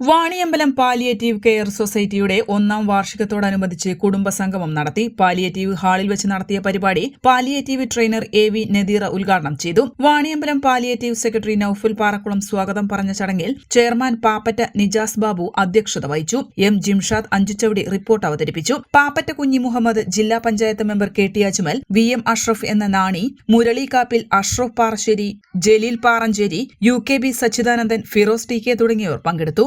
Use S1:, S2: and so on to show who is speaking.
S1: Vaniyambalam palliative care സൊസൈറ്റിയുടെ ഒന്നാം വാർഷികത്തോടനുബന്ധിച്ച് കുടുംബസംഗമം നടത്തി പാലിയേറ്റീവ് ഹാളിൽ വെച്ച് നടത്തിയ പരിപാടി palliative trainer A V Nadeera ഉദ്ഘാടനം ചെയ്തു. വാണിയമ്പലം പാലിയേറ്റീവ് സെക്രട്ടറി നൌഫുൽ പാറക്കുളം സ്വാഗതം പറഞ്ഞ ചടങ്ങിൽ ചെയർമാൻ പാപ്പറ്റ നിജാസ് ബാബു അധ്യക്ഷത വഹിച്ചു. എം ജിംഷാദ് അഞ്ചുചവടി റിപ്പോർട്ട് അവതരിപ്പിച്ചു. പാപ്പറ്റ കുഞ്ഞി മുഹമ്മദ് ജില്ലാ panchayat member K T Ajmal V M Ashraf എന്ന Nani Murali Kappil Ashraf Parasseri Jaleel Paranchery U K B Sachidanandan Firoz T K തുടങ്ങിയവർ പങ്കെടുത്തു.